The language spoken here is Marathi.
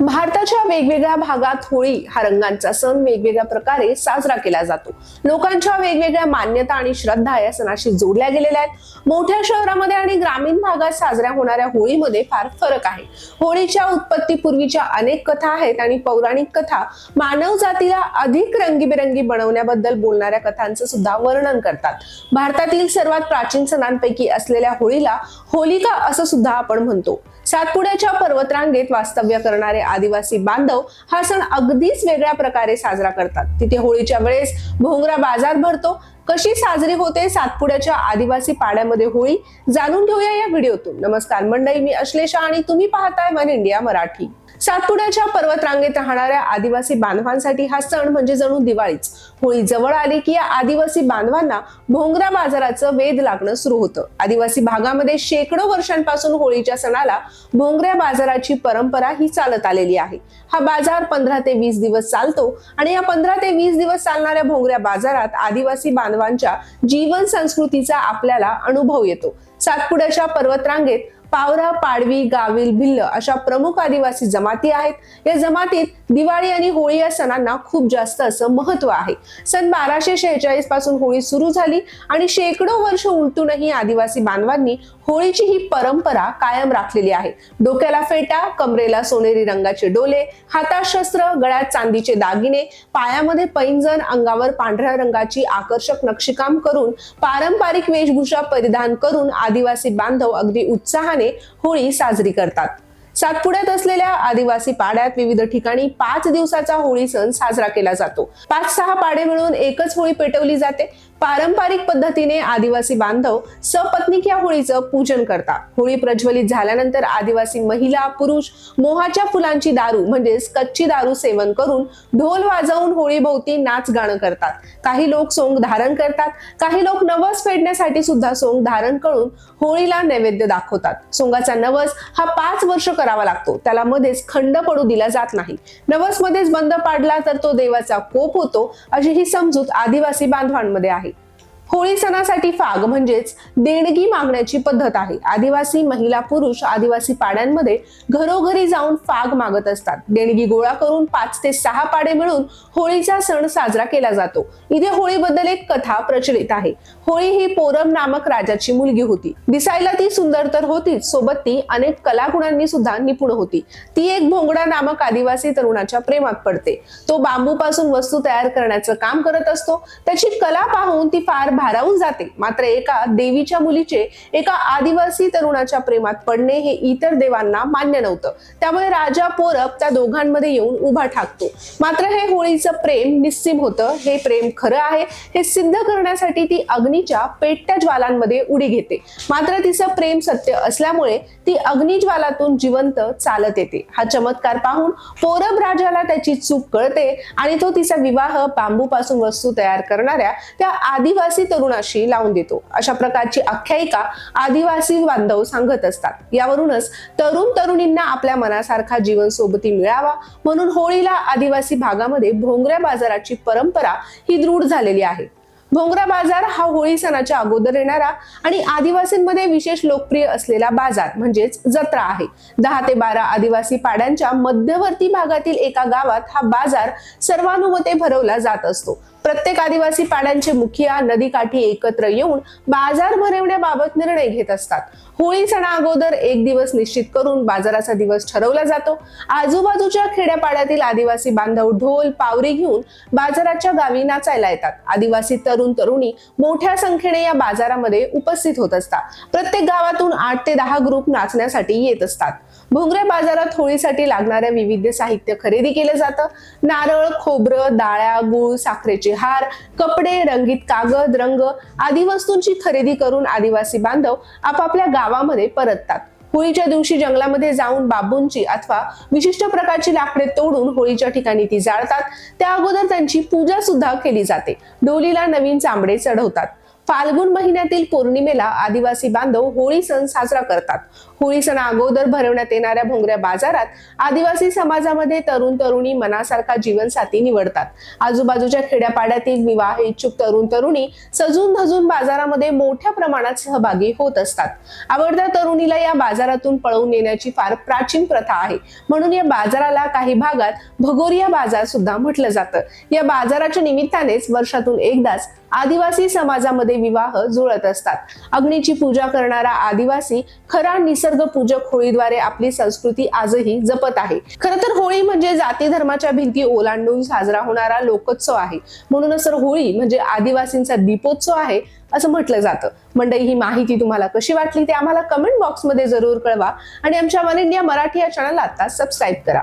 भारताच्या वेगवेगळ्या भागात होळी हा रंगांचा सण वेगवेगळ्या प्रकारे साजरा केला जातो. लोकांच्या वेगवेगळ्या मान्यता आणि श्रद्धा या सणाशी जोडल्या गेलेल्या आहेत. मोठ्या शहरामध्ये आणि ग्रामीण भागात साजऱ्या होणाऱ्या होळीमध्ये फार फरक आहे. होळीच्या उत्पत्तीपूर्वीच्या अनेक कथा आहेत आणि पौराणिक कथा मानव जातीला अधिक रंगीबेरंगी बनवण्याबद्दल बोलणाऱ्या कथांचं सुद्धा वर्णन करतात. भारतातील सर्वात प्राचीन सणांपैकी असलेल्या होळीला होलिका असं सुद्धा आपण म्हणतो. सातपुड्याच्या पर्वतरांगेत वास्तव्य करणारे आदिवासी बांधव हा सण अगदीच वेगळ्या प्रकारे साजरा करतात. तिथे होळीच्या वेळेस भोंगरा बाजार भरतो. कशी साजरी होते? सातपुड्याच्या आदिवासी पाड्यामध्ये होळी. जाणून घेऊया या व्हिडिओतून. नमस्कार मंडळी मी अश्लेषा आणि तुम्ही पाहताय वन इंडिया मराठी. सातपुड्याच्या पर्वतरांगेत राहणाऱ्या आदिवासी बांधवांसाठी हा सण म्हणजे जणू दिवाळीच. होळी जवळ आली की या आदिवासी बांधवांना भोंगरा बाजाराचं वेध लागणं सुरू होतं. आदिवासी भागामध्ये शेकडो वर्षांपासून होळीच्या सणाला भोंगऱ्या बाजाराची परंपरा ही चालत आलेली आहे. हा बाजार पंधरा ते वीस दिवस चालतो आणि या पंधरा ते वीस दिवस चालणाऱ्या भोंगऱ्या बाजारात आदिवासी बांधवांच्या जीवन संस्कृतीचा आपल्याला अनुभव येतो. सातपुड्याच्या पर्वतरांगेत पावरा पाडवी गावील भिल्ल अशा प्रमुख आदिवासी जमाती आहेत. या जमातीत दिवाळी आणि होळी या सणांना खूप जास्त असं महत्त्व आहे. सन बाराशे शेहेचाळीसपासून होळी सुरू झाली आणि शेकडो वर्ष उलटूनही आदिवासी बांधवांनी होळीची ही परंपरा कायम राखलेली आहे. डोक्याला फेटा कमरेला सोनेरी रंगाचे डोले हातात शस्त्र गळ्यात चांदीचे दागिने पायामध्ये पैंजण अंगावर पांढऱ्या रंगाची आकर्षक नक्षीकाम करून पारंपरिक वेशभूषा परिधान करून आदिवासी बांधव अगदी उत्साहाने होळी साजरी करतात. सातपुड्यात असलेल्या आदिवासी पाड्यात विविध ठिकाणी पाच दिवसाचा होळी सण साजरा केला जातो. पाच सहा पाडे मिळून एकच होळी पेटवली जाते. पारंपरिक पद्धतीने आदिवासी बांधव सपत्निक या होळीचं पूजन करतात. होळी प्रज्वलित झाल्यानंतर आदिवासी महिला पुरुष मोहाच्या फुलांची दारू म्हणजेच कच्ची दारू सेवन करून ढोल वाजवून होळीभोवती नाच गाणं करतात. काही लोक सोंग धारण करतात काही लोक नवस फेडण्यासाठी सुद्धा सोंग धारण करून होळीला नैवेद्य दाखवतात. सोंगाचा नवस हा पाच वर्ष करावा लागतो. त्याला मध्येच खंड पडू दिला जात नाही. नवस मध्येच बंद पाडला तर तो देवाचा कोप होतो अशी ही समजूत आदिवासी बांधवांमध्ये आहे. होळी सणासाठी फाग म्हणजेच देणगी मागण्याची पद्धत आहे. आदिवासी महिला पुरुष आदिवासी पाड्यांमध्ये घरोघरी जाऊन फाग मागत असतात. देणगी गोळा करून पाच ते सहा पाडे मिळून होळीचा सण साजरा केला जातो. इथे होळीबद्दल एक कथा प्रचलित आहे. होळी ही पोरम नामक राजाची मुलगी होती. दिसायला ती सुंदर तर होतीच सोबत ती अनेक कलागुणांनी सुद्धा निपुण होती. ती एक भोंगडा नामक आदिवासी तरुणाच्या प्रेमात पडते. तो बांबूपासून वस्तू तयार करण्याचं काम करत असतो. त्याची कला पाहून ती फार भारावून जाते. मात्र एका देवीच्या मुलीचे एका आदिवासी तरुणाच्या प्रेमात पडणे हे इतर देवांना मान्य नव्हतं. त्यामुळे राजा पोरब त्या दोघांमध्ये येऊन उभा ठाकतो. मात्र हे होळीचं प्रेम निस्सीम होतं. हे प्रेम खरं आहे. हे सिद्ध करण्यासाठी ती अग्नीच्या पेटत्या ज्वालांमध्ये उडी घेते. मात्र तिचं प्रेम सत्य असल्यामुळे ती अग्निज्वालातून जिवंत चालत येते. हा चमत्कार पाहून पोरब राजाला त्याची चूक कळते आणि तो तिचा विवाह बांबूपासून वस्तू तयार करणाऱ्या त्या आदिवासी तरुणाशी लावून देतो. अशा प्रकारची आख्यायिका आदिवासी बांधव सांगत असतात. यावरूनच तरुण तरुणींना आपल्या मनासारखा जीवन सोबती मिळावा म्हणून होळीला आदिवासी भागामध्ये भोंगऱ्या बाजाराची परंपरा ही दृढ झालेली आहे. भोंगरा बाजार हा होळी सणाच्या अगोदर येणारा आणि आदिवासींमध्ये विशेष लोकप्रिय असलेला बाजार म्हणजेच जत्रा आहे. दहा ते बारा आदिवासी पाड्यांच्या मध्यवर्ती भागातील एका गावात हा बाजार सर्वानुमते भरवला जात असतो. प्रत्येक आदिवासी पाड्यांचे मुखिया नदीकाठी एकत्र येऊन बाजार भरवण्याबाबत निर्णय घेत असतात. होळी सणा अगोदर एक दिवस निश्चित करून बाजाराचा दिवस ठरवला जातो. आजूबाजूच्या खेड्यापाड्यातील आदिवासी बांधव ढोल पावरी घेऊन बाजाराच्या गावी नाचायला येतात. आदिवासी तरुण तरुणी मोठ्या संख्येने या बाजारामध्ये उपस्थित होत असतात. प्रत्येक गावातून आठ ते दहा ग्रुप नाचण्यासाठी येत असतात. भोंगऱ्या बाजारात होळीसाठी लागणाऱ्या विविध साहित्य खरेदी केलं जातं. नारळ खोबरं डाळ्या गुळ साखरेचे हार कपडे रंगीत कागद रंग आदी वस्तूंची खरेदी करून आदिवासी बांधव आपापल्या गावामध्ये परततात. होळीच्या दिवशी जंगलामध्ये जाऊन बाबूंची अथवा विशिष्ट प्रकारची लाकडे तोडून होळीच्या ठिकाणी ती जाळतात. त्या अगोदर त्यांची पूजा सुद्धा केली जाते. डोलीला नवीन चांबडे चढवतात. फाल्गुन महिन्यातील पौर्णिमेला आदिवासी बांधव होळी सण साजरा करतात. होळी सण अगोदर भरवण्यात येणाऱ्या भोंगऱ्या बाजारात आदिवासी समाजामध्ये तरुण तरुणी मनासारखा जीवनसाथी निवडतात. आजूबाजूच्या खेड्यापाड्यातील विवाह इच्छुक तरुण तरुणी सजून धजून बाजारामध्ये मोठ्या प्रमाणात सहभागी होत असतात. आवडत्या तरुणीला या बाजारातून पळवून नेण्याची फार प्राचीन प्रथा आहे. म्हणून या बाजाराला काही भागात भगोरिया बाजार सुद्धा म्हटलं जातं. या बाजाराच्या निमित्तानेच वर्षातून एकदाच आदिवासी समाजामध्ये विवाह जुळत असतात. अग्नीची पूजा करणारा आदिवासी खरा निसर्ग पूजक होळीद्वारे आपली संस्कृती आजही जपत आहे. खर तर होळी म्हणजे जाती धर्माच्या भिंती ओलांडून साजरा होणारा लोकोत्सव आहे. म्हणूनच तर होळी म्हणजे आदिवासींचा दीपोत्सव आहे असं म्हटलं जातं. मंडळी ही माहिती तुम्हाला कशी वाटली ते आम्हाला कमेंट बॉक्समध्ये जरूर कळवा आणि आमच्या वन इंडिया मराठी या चॅनलला आता सबस्क्राईब करा.